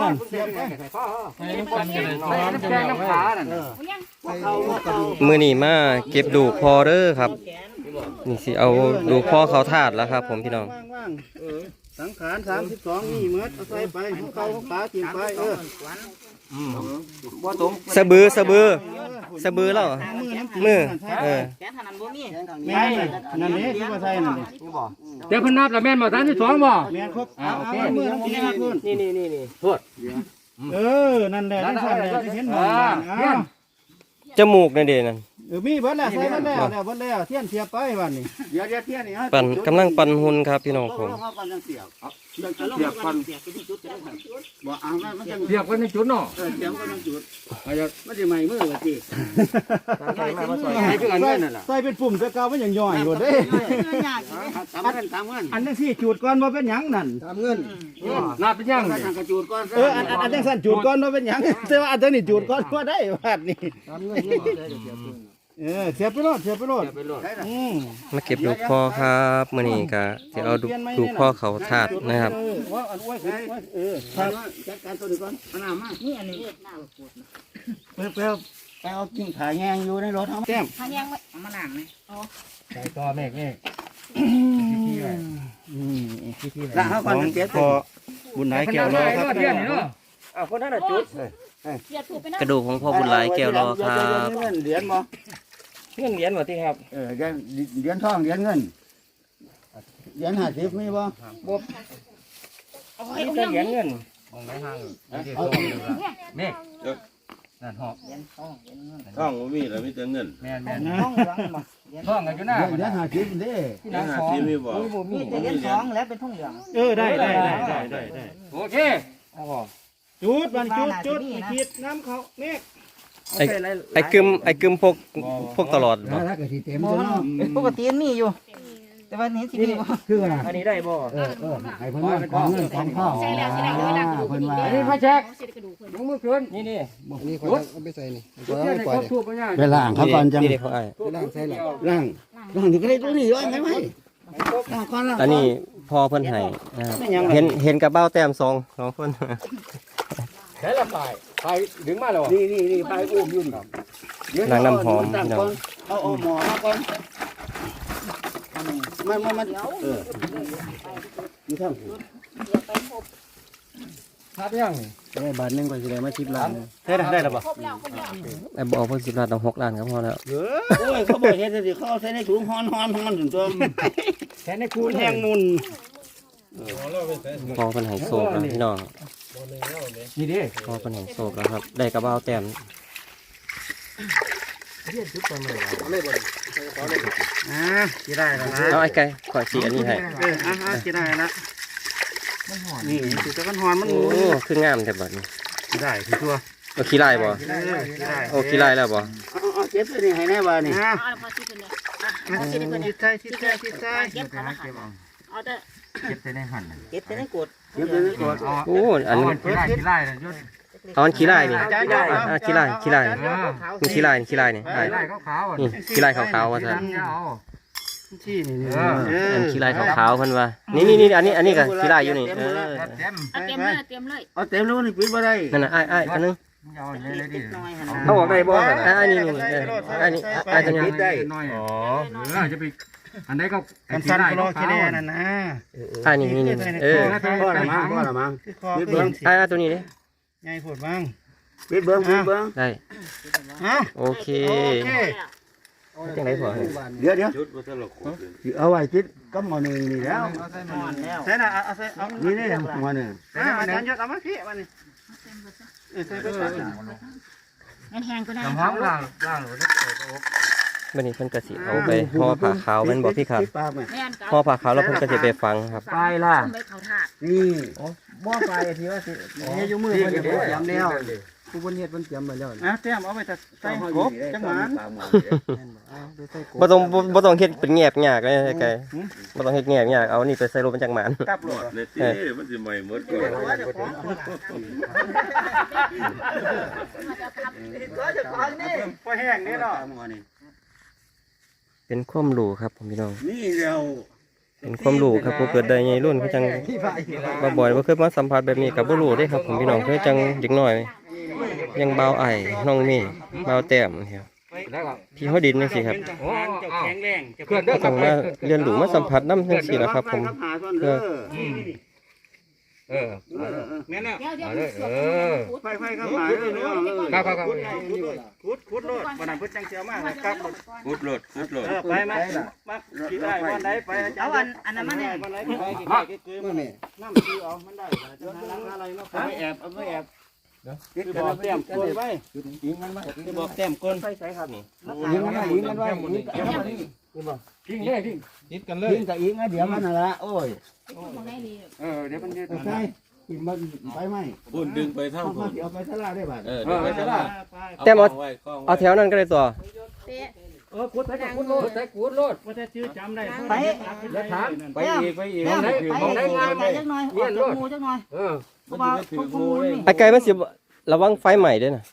นั่นเสียบไปมือนี่มาเก็บดูกพอเด้อครับ นี่สิเอาดูกพ่อเขาถาดแล้วครับ ผมพี่น้อง ว่างๆ สังขารสามสิบสองนี่เหมือนเอาใส่ไปของเขาของขากินไปเออบ่ตรงสะบือสะบือสะบือแล้วมือน้ำมือเออแขนขนาดบ่มีแม่นนั่นนี่ที่ว่าใส่นั่นนี่เดี๋ยวเพิ่นนับแล้วแม่นบ่ทันที่สองบ่แม่นครบเอาเอามือน้ำกินครับคุณนี่นี่นี่นี่โทษเออนั่นแหละที่สั่นแหละที่เห็นหมดอ่าเอาเพี้ยนจมูกนั่นเด้นั่น เออมีเบิดแล้วใส่เบิดแล้วแล้วเบิดแล้วเทียนเสียบไปวันนี้เดี๋ยวเดี๋ยวเทียนนี่ฮะปั่นกำลังปั่นหุ่นครับพี่น้องผมเขาปั่นจังเสียบเสียบปั่นบ่เอามันมันจังเรียกไว้ในจุดเนาะเออเสียบก็จังจุดอาจจะมันจะใหม่มือละทีใส่มามาใส่ให้คืออันนี้นั่นล่ะใส่เป็นปุ่มแต่เก่ามันยังย่อยอยู่เด้ยากตามเงินตามเงินอันจังสี่จูดก่อนว่าเป็นหยังนั่นตามเงินนับเป็นยังอันกระจูดก่อนเอออันอันอันจังสั่นจูดก่อนว่าเป็นหยังแต่ว่าอันตัวนี้จูดก่อนว่าได้วาดนี่เออเสียบไปโลดเสียบไปโลดอืมมาเก็บดูกพ่อครับมือนี้ก็สิเอาดูดูกพ่อเขาถาดนะครับเออว่าอันอ้วยเออครับจัดการตัวนี้ก่อนมันน้ำมานี่อันนี้เปรี้ยวเปรี้ยวไปเอากิ่งขาแยงอยู่ในรถทั้งแก้มทางยังไม่เอามาล้างไหมใส่ต่อแม่แม่อืมแล้วเขาก่อนเก็บพอบุญไหนแก้วรอครับเพี้ยนนี่เนาะอ้าวคนนั้นน่ะจุดอย่าถูกไปนะกระดูกของพ่อบุญหลายแก้วรอครับเหรียญบ่ เงินเหรียญบ่ที่ครับเออเหรียญทองเหรียญเงินเหรียญห้าสิบมีบ่เอานี่ไว้แต่เอาเหรียญเงินเงินของไหนห่างแม่นั่นหอบท่องบ่มีแล้วมีแต่เงินแม่นแม่นต้องเหลืองบ่ท้องกันอยู่หน้าเหรียญห้าสิบเด้ที่น้ำของมีบ่มีมีแต่เหรียญสองแล้วเป็นทองเหลืองเออได้ได้ได้ได้ได้ได้โอเคเอาบ่จุดมันจุดจุดขีดน้ำเขาเมฆ ไอ้ไอ้กึมไอ้กึมพกพกตลอดบ่ถ้าเกิดสีเต็มบ่จะเนาะปกติมันมีอยู่ แต่ว่านี้สิมีบ่คืออะไรอันนี้ได้บ่เออเออให้เพิ่นว่าของเงินของข้าวอ่าเพิ่นว่าอันนี้พระแจ็คยกมือขึ้นนี่นี่นี่คนเอาไปใส่นี่จุดเทียนให้ครบทุกปัญญาไปล้างเขาก่อนจังนี่เด็กเขาไอ้ไปล่างใส่หลังล้างล้างนี่ก็ได้ตัวนี้ด้วยไหมไหมล้างก่อนล้างอันนี้พ่อเพิ่นให้นะครับเห็นเห็นกับเบ้าแต้มสองสองคนใช้ละปลายปลายดึงมาแล้วนี่นี่นี่ไปอุ้มยุ่นนางน้ำหอมตั้งพี่น้ก่อองนเอาเอาหมอมาก่อนมันมันมันเออนี่ท่านนับยังได้บาทหนึงก็สิได้มาชิบล้านได้ได้แล้วบ่ครบแล้วครบแล้วไอ้บอกเพิ่นสิบล้านต้องหกล้านก็พอแล้วเออโอ้ยเขาบอกเฮ็ดสิเขาเอาใส่ในถุงฮอนฮอนฮอนถึงตัวแค่ในคูคูณณแห้งมุนพ่อเพิ่นให้โศกแล้วพี่น้อง นี่ดิพ่อเพิ่นให้โศกแล้วครับ ได้กับเบ้าแต้มอ่าสิได้แล้วนะเอาไอ้ไก่ขอสีอันนี้ให้ เอออะอะสิได้ละนี่สิจะกันฮอนมันโอ้หมูคืองามแต่บัดนี้สิได้สิตัวเอาขี้ไล่บ่เออสิได้โอ้ขี้ไล่แล้วบ่เอาเอาเก็บตัวนี้ให้แน่ว่านี่อะเอาพอสิเพิ่นเลยอะสิได้เพิ่นทิเนี่ยศใต้ทิศใต้ทิศใต้เก็บเขาละค่ะเอาแต่ เก็บใส่ในหั่นเก็บแต่ในกดเก็บตัวนี้ก่อนโอ้อัน เอานี้ขี้ไล่ขี้ไล่นะยศเอาอันขี้ไล่นี่จ้าจ้าอะอะขี้ไล่ขี้ไล่เออนี่ขี้ไล่นี่ขี้ไล่นี่ไอ้ขี้ไล่ขาวๆอะนี่ขี้ไล่ขาวๆว่าที่ซั่นนั่นจะเอา ที่นี่นี่เอออันขี้ไล่ขาวๆเพิ่นว่านี่นี่นี่อันนี้อันนี้ก็ขี้ไล่อยู่นี่เออเต็มเอาเตรียมเลยเตรียมเลยเอาเต็มแล้วนี่ปิดบ่ได้นั่นน่ะไอ้ไอ้อันนึง เอาเลยเลยดิน้อยหั่นเอาออกได้บ่ไอ้ไอ้นี่นี่นี่เออไอ้นี่ไอ้ตัวนี้ปิดได้น้อยอ๋อเออจะไปอันไหนก็กันสั้นก็รอขี้แน่นั่นนะไอ้นี่นี่นี่เออพ่อละมั้งพ่อละมั้งปิดเบิ้งไอ้ไอ้ตัวนี้ดิใหญ่โพดบ้างปิดเบิ้งปิดเบิ้งได้ฮะโอเคโอเคจังได๋พอเดี๋ยวเดี๋ยวจุดบ่ทันละขวดเลยสิเอาไว้ติดกับหม้อนึงนี่แล้วนอนแล้วใช่น่ะเอาใส่เอานี่นี่หม้อนึงอ่าอาจารย์ยศเอามาพี่มานี่ เออใส่ไปก่อนงั้นแห้งก็ได้น้ำหองล่างล่างหรือบันนี้เพิ่นกระสิเอาไปห่อผ้าขาวแม่นบ่พี่ครับปลาไหมแม่นกับห่อผ้าขาวแล้วเพิ่นกระสิไปฟังครับ ไปล่ะต้มใบเขาถาดนี่บ่ไปที่ว่าสิเนี่ยอยู่มือเพิ่นจะเตรียมแล้ว ผู้บนเฮ็ดเพิ่นเตรียมไว้แล้วนะเตรียมเอาไปแต่ใส่กบจังหวะบ่ต้องบ่บ่ต้องเฮ็ดเป็นแงบยากเลยไอ้ไก่บ่ต้องเฮ็ดแงบยากเอานี่ไปใส่รถมันจักหมานกลับโลดในที่มันสิใหม่หมดก่อนพอแห้งนี่เนาะเป็นความรู้ครับผมพี่น้อง นี่เราเป็นความรู้ครับบ่เกิดได้ใหญ่รุ่นคือจังบ่บ่อยบ่เคยมาสัมผัสแบบนี้ก็บ่รู้เด้ครับผมพี่น้องคือจังเด็กน้อย ยังเบาไอ้น้องเมีเบาแต้มครับแล้วก็พี่เขาดินจังซี่ครับโอ้เจ้าอ้าวแข็งแรงเจ้าเคลื่อนเด้ต้องมาเรียนรู้มาสัมผัสน้ำจังซี่ล่ะครับ ผมเออเออแม่นแล้วเอาเลยเออไฟไฟครับหาเด้อเนาะครับครับครับขุดขุดโลดบ่นั้นพิ่นจังเสียวมากครับคุดโลดคุดโลดเออไปมามาสิได้วันใดไปเอาอันอันนั้นมาเนี่ยวันใดไปใกล้ๆคือมันน้ำคืออามันได้จะหาหลังอะไรเนาะไม่แอบไม่แอบ คือบอกแต้มกลไว้คือบอกแต้มกลไฟใส่ครับนี่ยิงมันไว้ยิงมันไว้ยิงทิ้งเลยทิ้งติดกันเลยยิงกับยิงเดี๋ยวมันน่ะละโอ้ยเออเดี๋ยวมันยืดใช่กินมันไปไหมพุ่นดึงไปทั้งเอาพุ่มานเอาไปทะลาได้บ้างเออไปทั้งแต่บ่ไว้กล้องไว้เอาแถวนั้นก็ได้ตัวเออขุดไปกับขุดโลดใส่กูดโลดว่าแต่ชื่อจำได้ไปแล้วถามไปอีกไปอีกมองไหนมองไหนงามไปจักหน่อยออกจากหมู่จักหน่อยเออเพราะว่าพวก มูนี่ไอ้ไก่มันสิระวังไฟใหม่ด้วยนะ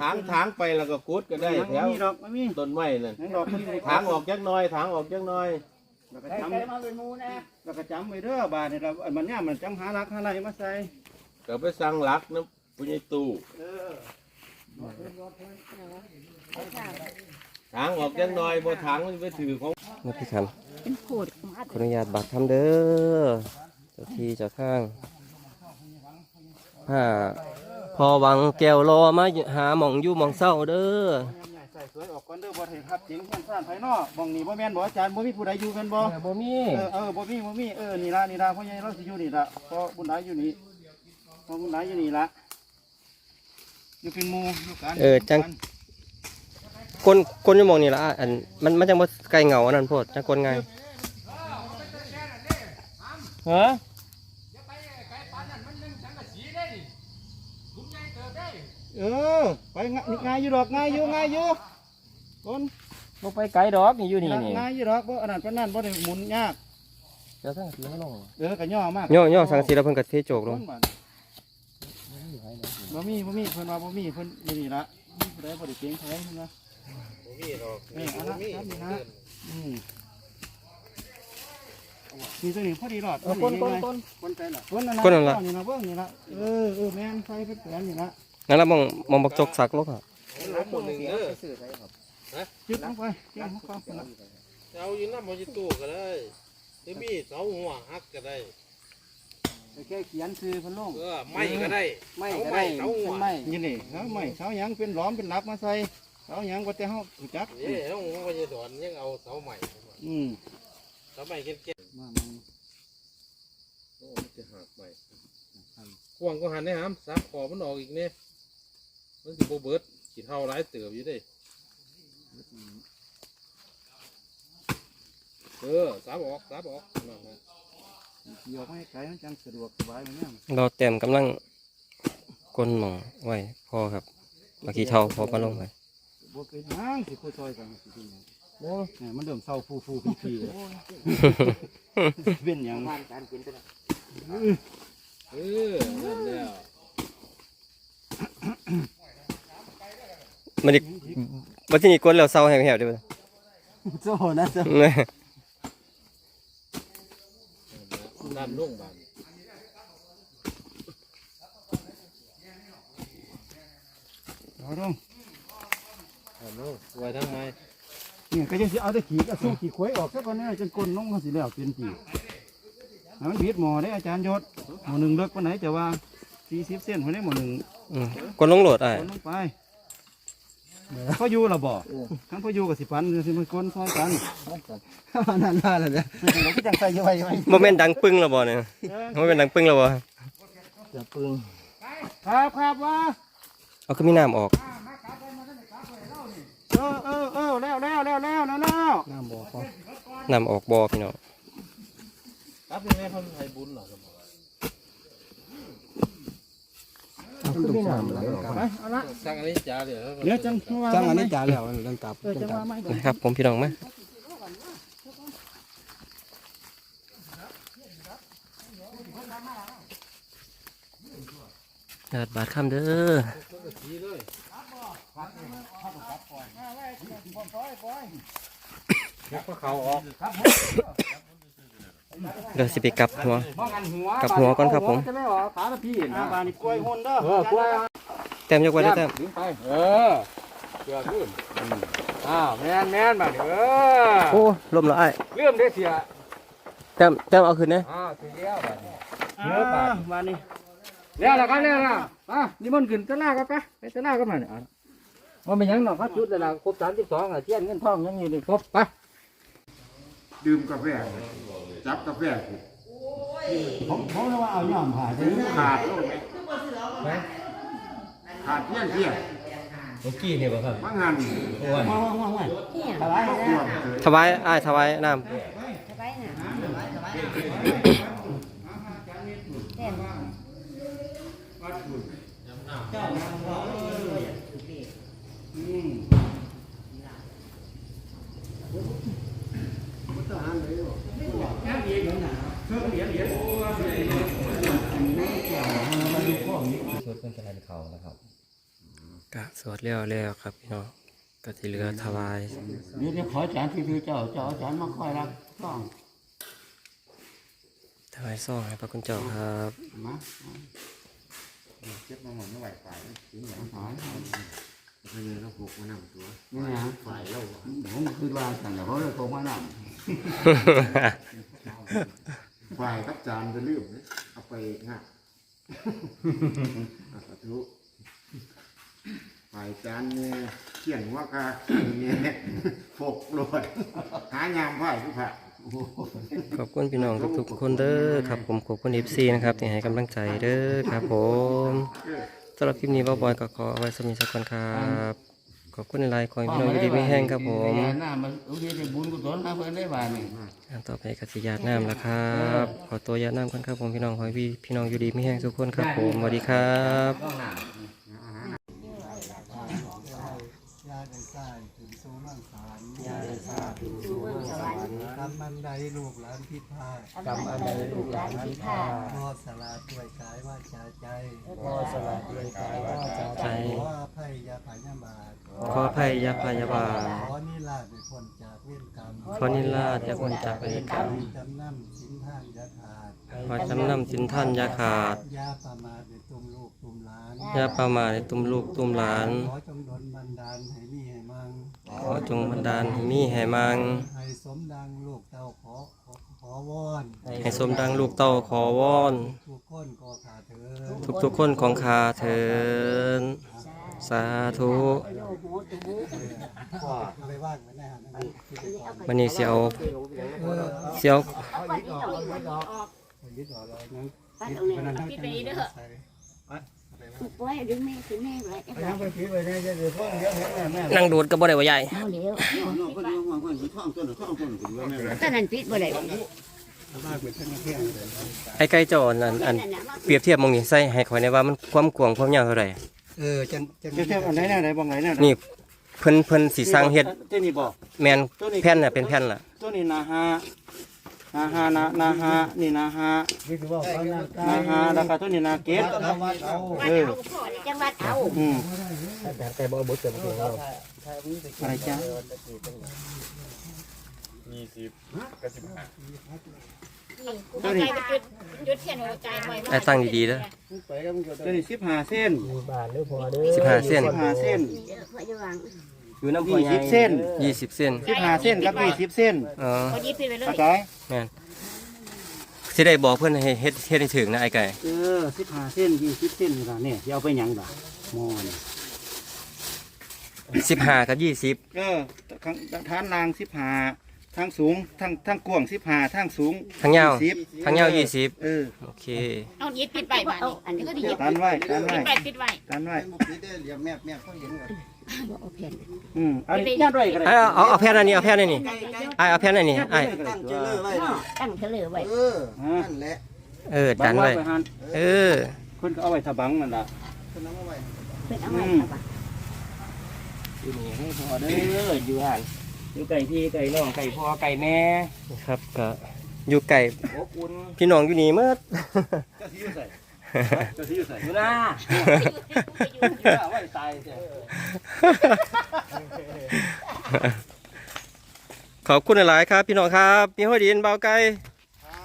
ถางถางไปแล้วก็คุดก็ได้แถวมีดอกไม่มีต้นไม้นั่นดอกมันถางออกจักหน่อยถางออกจักหน่อยแล้วก็จำแล้วก็จำไว้เด้อบาดนี่เรามันเนี่ยมันจำหารักหาอะไรมาใส่ก็ไปสั่งหลักน้ำปุญญตู้เออถางออกจักหน่อยบ่ถางมันไปถือของนะพี่ครับเป็นโคตรของอัดขออนุญาตบัตรทำเด้อเจ้าที่เจ้าทาง ฮ่าพอหวังแก้วรอมาหาหม่องอยู่หม่องเศร้าเด้อใส่สวยออกก่อนเด้อบ่เห็นครับจริงเพื่อนซ่านภายนอกบ่งนี่บ่แม่นบ่อาจารย์บ่มีผู้ใดอยู่กันบ่บ่มีเออเออบ่มีบ่มีเออนี่ละนี่ละพ่อใหญ่เราสิอยู่นี่ละพอบุญหลายอยู่นี่พอบุญหลายอยู่นี่ละอยู่เป็นหมู่อยู่กันเออจังคนคนอยู่หม่องนี่ละอันมันมันจังบ่ไกลเหงาอันนั้นโพดจังคนไงฮะ เออ ไปง่ายอยู่ดอกง่ายอยู่ง่ายอยู่คนบ่ไปไกลดอกนี่อยู่นี่นี่ง่ายอยู่ดอกบ่อันนั้นปานนั้นบ่ได้หมุนยากเดี๋ยวทั้งสีให้ลงเออก็ย่อมากย่อย่อสังสีแล้วเพิ่นก็เทโจกลงบ่มีบ่มีเพิ่นว่าบ่มีเพิ่นอยู่นี่ละมีผู้ใดบ่ได้เก่งแท้เพิ่นว่าบ่มีหรอกเออเอาละครับนี่นะอืมนี่ตัวนี้พอดีรอดคนคนคคนนคนใจละคนนั่นคนนั่นล่ะนี่นะเบิ่งนี่ละเออเออแม่นไฟเพิ่นแปลนนี่ละ นั่นละหม่องหม่องบักจกสักลงอะล้มหมดหนึ่งเด้อจุดลงไปจุดลงไปพุ่นน่ะเอาอยู่น้ำมันจะตู้ก็ได้จะมีเสาหัวหักก็ได้แค่เขียนคือเพิ่นลงเออไม่ก็ได้ไม่ก็ได้เป็นไม้นี่นี่เสาไม้เสาหยังเป็นหล้อมเป็นหลักมาใส่เสาหยังบ่แต่เฮารู้จักเอ้ยต้องหัวจะสอนยังเอาเสาใหม่อืมเสาใหม่เก็บมามาโอ้จะหักใหม่ควงก็หันได้หามซับคอมันออกอีกเนี่ย มันสิบเบิดขีดเท่าร้ายเติบอยู่เด้เออซับออกซับออกนั่นนะยกให้ไกลมันจังสะดวกสบายมันเนี่ยเราเต็มกำลังกลนหม่องไว้พอครับเมื่อกี้เท่าพอมาลงไปบ่เป็นหยังสิค่อยๆกันสิเป็นหยังโอ้เนี่ยมันเริ่มเศร้าฟูฟูๆพี่ๆแล้วเป็นหยังเออนั่นแล้ว มันดิบัดทีนี้กลนแล้วเศร้าแหวๆเด้อโซ่นะโซ่นั่นลุ่งบานเอาลงนั่นลุ่งไว้ทั้งไม้นี่ก็จะสิเอาแต่ขี้ก็สู้ขี้ขวยออกซะก่อนนะจนก้นลงก็สิแล้วเป็นจีให้มันบิดหมอได้อาจารย์ยศหมอหนึ่งเลิกปานไหนจะว่า40เส้นคนนี้หมอหนึ่งอืมกลนลงโหลดอ้ายก้นลงไป พออยู่ละบ่ทั้งพออยู่กับสิปันสิมันก้นซอยกันนั่นล่ะแล้วเนี่ยเป็นเราก็จังใส่อยู่ไว้ไว้บ่แม่นดังปึ้งแล้วบ่เนี่ยบ่แม่นดังปึ้งแล้วบ่จะปึงครับครับว่าเอาคือมีน้ำออกเออเออเออแล้วแล้วแล้วแล้วแล้วแล้วน้ำบ่พอน้ำออกบ่พี่น้องครับยังไงเขาไทยบุญเหรอ ครับคือมีน้ำแล้วไปเอาละสั่งอันนี้จ้าเดี๋ยวเดี๋ยวจังว่าจังอันนี้จ่าแล้วนั่นกลับเออจังว่าไม่นะครับ ผมพี่น้องมาญาติบาทคำเด้อยักษ์เขาออก เดี๋ยวสิไปกลับหัวมองหันหัว กลับหัวก่อนครับผม จะไม่ออกขาละพี่นะบานี่กล้วยหุ่นเด้อเออกล้วยแต้มยกไว้ได้อแต้มดึงไป เออเกือบขึ้นอ้าวแมนแมนมาเออโอ้ลมแล้วไอ้ายเริ่มได้เสียแต้มแต้มเอาขึ้นนะอ้าวถึงแล้วบัดนี้เนื้อบาดบานี่แล้วล่ะครับแล้วล่ะอะนี่มันขึ้นตะลากันไปไปตะลากันมาเนี่ยว่าเป็นหยังหรอกครับชุดแล้วล่ะครบสามสิบสองอะเทียนเงินทองยังอยู่ในครบไปดื่มกาแฟ จับกาแฟผมผมว่าเอาย่อมผ่าใช่หูขาดลงไหมขาดเที่ยงเที่ยงเมื่อกี้เนี่ยบ่ครับบางหันว่างว่างว่างว่างสบายครอบครัวเกิดถวายไอ้ายถวายน้ำสบายน่ะ เป็นกระดานเขานะครับกะสวดแล้วแล้วครับพี่น้องก็ที่เหลือถวายนี่จะขอจานที่คือเจ้าเจ้าจานมาคอยรับต้องถวายซองให้พระคุณเจ้าครับมาเจ็บมาหมดไม่ไหวฝ่ายถึงอย่างหายพยายเราผูกมานำตัวนี่นะฝ่ายเราผมคือว่าสั่งแต่เขาเลยโทรมาหนฝ่ายกับจานจะลืมนะเอาไปงัด สาธุฝ่ายจานเนี่ยเขียนว่าค่ะเนี่ยฝกลอยหายามฝ่าทุกผ่าขอบคุณพี่น้องทุกๆคนเด้อครับผมขอบคุณ FC นะครับที่ให้กำลังใจเด้อครับผมสำหรับคลิปนี้บ่บอยก็ขอเอาไว้สมีสักคนครับ ขอบคุณในไลน์ของพี่น้องอยู่ดีไม่แห้งครับผมหน้ามันโอเคได้บุญกุศลนะเพื่อนได้บานี่อันต่อไปกสิยาดน้ำแล้วครับ ขอตัวยาดน้ำกันครับผมพี่น้องขอให้พี่พี่น้องอยู่ดีไม่แห้งทุกคนครับผมสวัสดีครับ ยา ได้สร้างถึงสูมั่งสารยาได้สร้างถึงสูมั่งสารกำมันใดลูกหลานพิพาทกำอันใดลูกหลานพิฆาตพ่อสลาด้วยกายว่าจาใจพ่อสลาด้วยกายว่าจาใจขออภัยยาภัยาบาทขออภัยยาพยาบาทขอนิราชเป็นจากเวรกรรมขอนิราชจากคนจากเวรกรรมจำนำสินท่านยาขาดขอจำนำสินท่านยาขาดยาประมาทในตุม ตุมหลานอยาประมาทในตุมลูกตุมหลาน ขอจงดลบันดาลให้มีให้มังขอจงบันดาลให้มีให้มัง ให้สมดังลูกเต้าขอขอขอวอนให้สมดังลูกเต้าขอวอน ทุกคนก็ขาดเถิดทุกทุกๆคนของข้าเถินสาธุก็ไปว่างไว้ในหาดนั้นที่ไปก่อนวันนี้เสียวเออเสียวยึดออกเลยนั้นป้าตรงนี้วันนั้นปิดไปเด้อใส่ ปล่อยดึงแม่ถึงแม่เลยไปยังไปคิดไปได้จะเดือดร้อนเยอะแม่แม่นั่งดูดก็บ่ได้ว่าใหญ่เอาเดี๋ยวน้องก็ดีว่าคนท่องต้นท่องต้นเป็นว่าแม่ตอนนั้นปิดบ่ได้มากเป็นเส้นเพียงเลยไอ้ไก่จออันอันเปรียบเทียบหมองนี่ใส่ให้ข่อยในว่ามันความกว้างความยาวเท่าไหร่เออจังจังเทียบอันไหนแน่ไหนบางไหนแน่นี่เพิ่นเพิ่นสิสร้างเฮ็ดตัวนี้บอกแม่นแผ่นน่ะเป็นแผ่นล่ะตัวนี้นาฮา นาฮานานาฮานี่นาฮาคิดว่าเขาหน้าตานาฮาแล้วก็ตัวนี้นาเกตเอาวัดเอาเออจังหวัดเอาอืมแต่บ่บ่เต็มที่เราอะไรจ้าตัวนี้จุดจุดเทียนหัวใจไว้ไอ้ตั้งดีๆเด้อตัวนี้สิบห้าเส้นบ้านหรือพอเด้อ15เส้นสิบห้าเส้นพ อจะวางอยู่น้ำยี่สิบเส้น20เส้นสิบห้าเส้นกับยี่สิบเส้นอ๋อพอยิบไปเลยเข้าใจแม่นสิได้บอกเพิ่นให้เฮ็ดเฮ็ดให้ถึงนะไอ้ไก่ เออสิบห้าเส้นยี่สิบเส้นนี่ล่ะเนี่ยจะเอาไปหยังบ่หม้อนี่15กับ20เออทางทานลางสิบห้าทางสูงทางทางกว้างสิบห้าทางสูงทางยาวยี่สิบทางยาว20เออโอเค เอายิบปิดไปบ้านนี่อันนี้ก็ดียิบตันไว้ตันปิไว้ดไปปิดไว้ตันไว้พี่ได้เหลี่ยมแม่แม่เขาเห็นเลย บ่เอาแผ่นอืมอันนี้ย่านไว้ก็ได้เอาเอาเอาแผ่นอันนี้เอาแผ่นอันนี้ไอ้เอาแผ่นอันนี้ไอ้ตั้งเจริญไว้ตั้งเฉลยไว้เออนั่นแหละเออดันไว้บังหันเออเพิ่นก็เอาไว้ทะบังนั่นล่ะคนนั้นเอาไว้เพิ่นเอาไว้ค่ะอยู่นี่ให้พอเด้ออยู่หันอยู่ไก่พี่ไก่น้องไก่พ่อไก่แม่ครับก็อยู่ไก่อบอุ่นพี่น้องอยู่นี่เมื่อ จะสิอยู่ใส่อยู่ใส่อยู่นะไว้ตายเสียขอบคุณหลายๆครับพี่น้องครับพี่ห้อยดินเบาไก่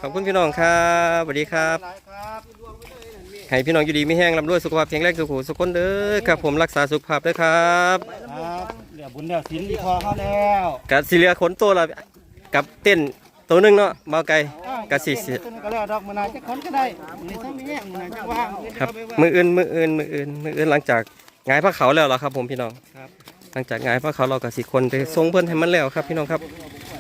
ขอบคุณพี่น้องครับสวัสดีครับ ให้พี่น้องอยู่ดีไม่แห้งร่ำรวยสุขภาพแข็งแรงสุขหูสุขคนเด้อครับ ผมรักษาสุขภาพด้วยครับเดี๋ยวบุญเดี๋ยวศีลดีพอเข้าแล้วกับสิเลือขนตัวละกับเต้น ตัวหนึงเนาะเบาไก่กับสิสิต้นก็แล้วดอกมะนาวจะคนก็ได้นี่ถ้าไม่แย่งมะนาวจะว่างครับมืออื่นมืออื่นมืออื่นมืออื่นหลังจากหงายพระเขาแล้วล่ะครับผมพี่น้องครับหลังจากหงายพระเขาเรากับสิคนไปทรงเพิ่นให้มันแล้วครับพี่น้องครับค